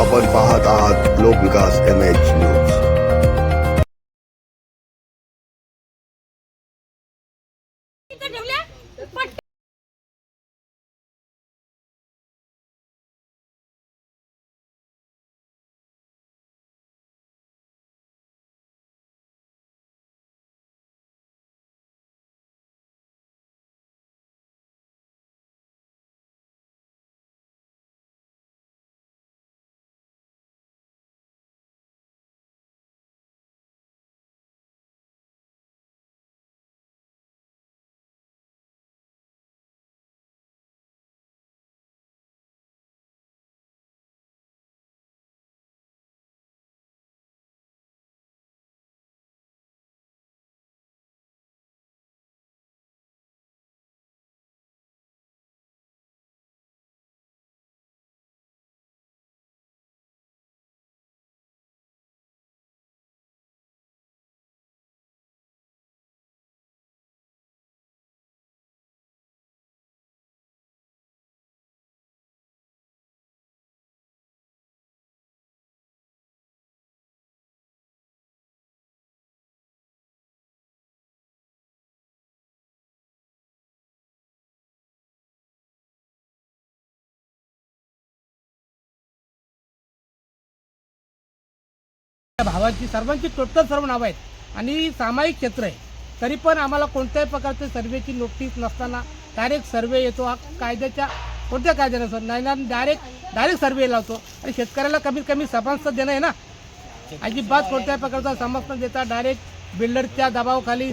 Papan Pahat Ahad, Globe Vikas, MH News. भावाची सर्वांची total सर्व नावं आहेत. आणि सामायिक क्षेत्र आहे. तरी पण आम्हाला कोणत्याही प्रकारचे सर्वेची नोटीस नसताना डायरेक्ट सर्वे येतो. हा कायद्याच्या कोणत्या कायद्यानुसार नाही ना डायरेक्ट डायरेक्ट सर्वे लावतो. आणि शेतकऱ्याला कमीत कमी सभासद देणं आहे ना? अजिबात कोणत्याही प्रकारचा समज न देता डायरेक्ट बिल्डरच्या दबावाखाली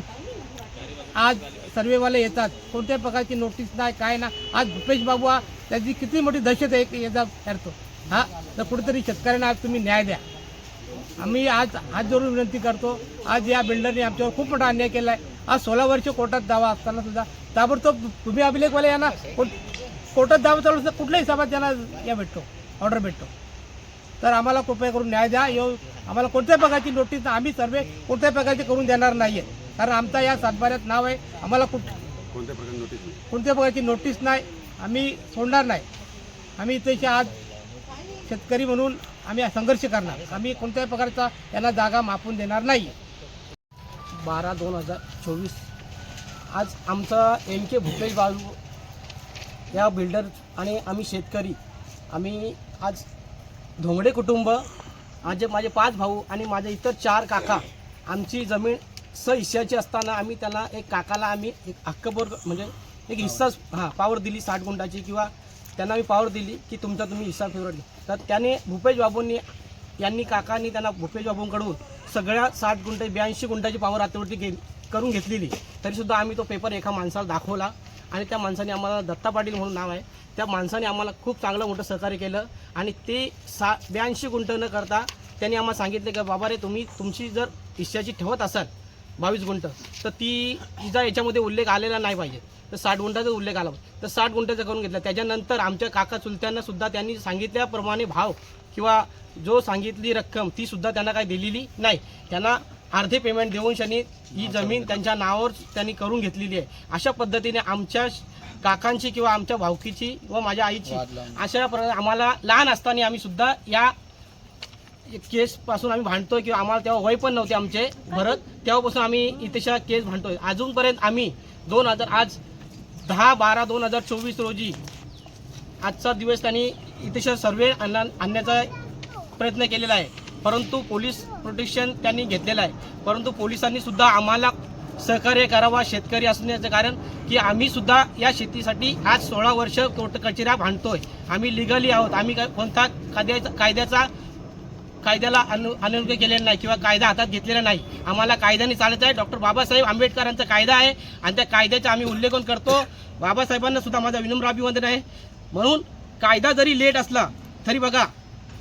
आज सर्वेवाले येतात. कोणत्याही प्रकारची नोटीस नाही काय ना आज भूपेश बाबू हा त्याची किती मोठी दहशत आहे की याचा ठरतो हा? तर कुठेतरी शेतकऱ्यांना आज तुम्ही न्याय द्या. आम्ही आज हात जोडून विनंती करतो. आज या बिल्डरने आमच्यावर खूप मोठा अन्याय केला आहे आज सोळा वर्ष कोर्टात दावा असताना सुद्धा ताबडतोब तुम्ही अभिलेखवाले यांना कोर्ट कोर्टात दावा चालू असता कुठल्याही हिसाबात त्यांना या भेटतो ऑर्डर भेटतो. तर आम्हाला कृपया करून न्याय द्या. येऊ आम्हाला कोणत्याही प्रकारची नोटीस नाही. आम्ही सर्वे कोणत्याही प्रकारचे करून देणार नाही आहे कारण आमचा या सातबाऱ्यात नाव आहे. आम्हाला कुठ कोणत्या प्रकारची नोटीस नाही? आम्ही सोडणार नाही. आम्ही इथे आज शेतकरी म्हणून आम्ही संघर्ष करणार. आम्ही कोणत्याही प्रकारचा यांना जागा मापून देणार नाही. बारा दोन हजार चोवीस. आज आमचा एम के भूपेश बाबू या बिल्डर आणि आम्ही शेतकरी. आम्ही आज धोंगडे कुटुंब माझे माझे पाच भाऊ आणि माझे इतर चार काका. आमची जमीन सहिश्याची असताना आम्ही त्यांना एक काकाला आम्ही एक हक्कभर म्हणजे एक हिस्सा हां पावर दिली साठ गुंडाची किंवा त्यांना आम्ही पावर दिली की तुमचा तुम्ही हिस्सा फेवरेट तर त्याने भूपेश बाबूंनी यांनी काकांनी त्यांना भूपेश बाबूंकडून सगळ्या साठ गुंठ ब्याऐंशी गुंठाची पावर हातावरती घे करून घेतलेली. तरीसुद्धा आम्ही तो पेपर एका माणसाला दाखवला आणि त्या माणसाने आम्हाला दत्ता पाटील म्हणून नाव आहे. त्या माणसाने आम्हाला खूप चांगलं मोठं सहकार्य केलं आणि ते सा ब्याऐंशी गुंठ न करता त्यांनी आम्हाला सांगितले की बाबा रे तुम्ही तुमची जर इच्छाची ठेवत असाल बावीस गुंठ. तर ती तिचा याच्यामध्ये उल्लेख आलेला नाही पाहिजे. तर साठ गुंठाचा उल्लेख आला. तर साठ गुंठाचा करून घेतला. त्याच्यानंतर आमच्या काका चुलत्यांना सुद्धा त्यांनी सांगितल्याप्रमाणे भाव किंवा जो सांगितली रक्कम ती सुद्धा त्यांना काही दिलेली नाही. त्यांना अर्धे पेमेंट देऊन शनी ही जमीन त्यांच्या नावावर त्यांनी करून घेतलेली आहे. अशा पद्धतीने आमच्या काकांची किंवा आमच्या भावकीची व माझ्या आईची अशा प्रकारे आम्हाला लहान असताना आम्ही सुद्धा या केस पासून आम्ही भांडतोय किंवा आम्हाला तेव्हा वय पण नव्हते आमचे भरत तेव्हापासून आम्ही इथेशा केस भांडतोय. अजूनपर्यंत आम्ही दोन हजार आज दहा बारा दोन हजार चोवीस रोजी आजचा दिवस त्यांनी इथेशा सर्वे आणण्या आणण्याचा प्रयत्न केलेला आहे. परंतु पोलीस प्रोटेक्शन त्यांनी घेतलेलं आहे. परंतु पोलिसांनी सुद्धा आम्हाला सहकार्य करावा शेतकरी असण्याचं कारण की आम्ही सुद्धा या शेतीसाठी आज सोळा वर्ष कोर्ट कचेऱ्या भांडतोय. आम्ही लिगली आहोत. आम्ही कोणता कायद्याचा कायद्याचा कायद्याला अनु अनुग्रह केलेला नाही किंवा कायदा हातात घेतलेला नाही. आम्हाला कायद्याने चालत आहे. डॉक्टर बाबासाहेब आंबेडकरांचा कायदा आहे. आणि त्या कायद्याचा आम्ही उल्लेखन करतो. बाबासाहेबांना सुद्धा माझा विनम्र अभिवंदन आहे. म्हणून कायदा जरी लेट असला तरी बघा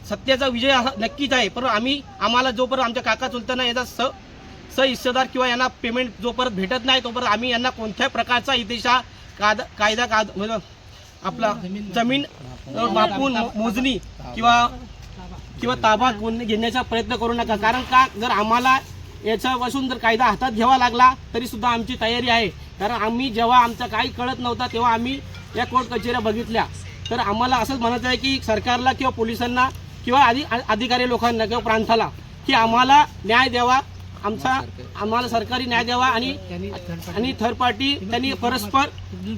सत्याचा विजय हा नक्कीच आहे. पण आम्ही आम्हाला जोपर्यंत आमच्या काका चुलताना याचा स स हिस्सेदार किंवा यांना पेमेंट जोपर्यंत भेटत नाही तोपर्यंत आम्ही यांना कोणत्या प्रकारचा इतिशा कायदा कायदा काद म्हणजे आपला जमीन मापून मोजणी किंवा किंवा ताबा घेण्याचा प्रयत्न करू नका. कारण का? जर आम्हाला याच्यापासून जर कायदा हातात घ्यावा लागला तरी सुद्धा आमची तयारी आहे. कारण आम्ही जेव्हा आमचा काही कळत नव्हता तेव्हा आम्ही या कोर्ट कचेऱ्या बघितल्या. तर आम्हाला असंच म्हणायचं आहे की सरकारला किंवा पोलिसांना किंवा आधी अधिकारी लोकांना किंवा प्रांताला की आम्हाला न्याय द्यावा. आमचा आम्हाला सरकारी न्याय द्यावा आणि आणि थर्ड पार्टी त्यांनी परस्पर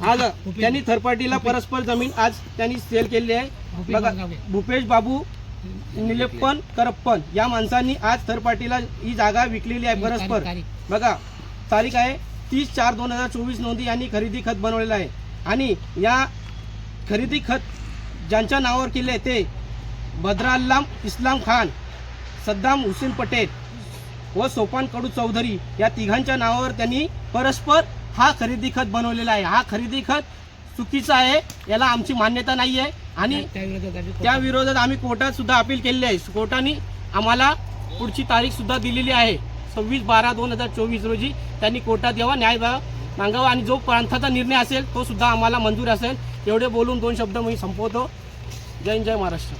आज त्यांनी थर्ड पार्टीला परस्पर जमीन आज त्यांनी सेल केली आहे. बघा भूपेश बाबू निलेप्पन करप्पन या माणसांनी आज थर्ड पार्टीला ही जागा विकलेली आहे परस्पर. बघा तारीख आहे तीस चार दोन हजार चोवीस नोंदी यांनी खरेदी खत बनवलेलं आहे. आणि या खरेदी खत ज्यांच्या नावावर केले आहे ते बद्राल्लाम इस्लाम खान सद्दाम हुसेन पटेल व सोपान कडू चौधरी या तिघांच्या नावावर त्यांनी परस्पर हा खरेदी खत बनवलेला आहे. हा खरेदी खत चुकीचा आहे याला आमची मान्यता नाही आहे आणि त्या विरोधात आम्ही कोर्टात सुद्धा अपील केलेली आहे. कोर्टाने आम्हाला पुढची तारीख सुद्धा दिलेली आहे. सव्वीस बारा दोन हजार चोवीस रोजी त्यांनी कोर्टात यावा न्याय मागावा आणि जो प्रांताचा निर्णय असेल तो सुद्धा आम्हाला मंजूर असेल. एवढे बोलून दोन शब्द मी संपवतो. जय जय महाराष्ट्र.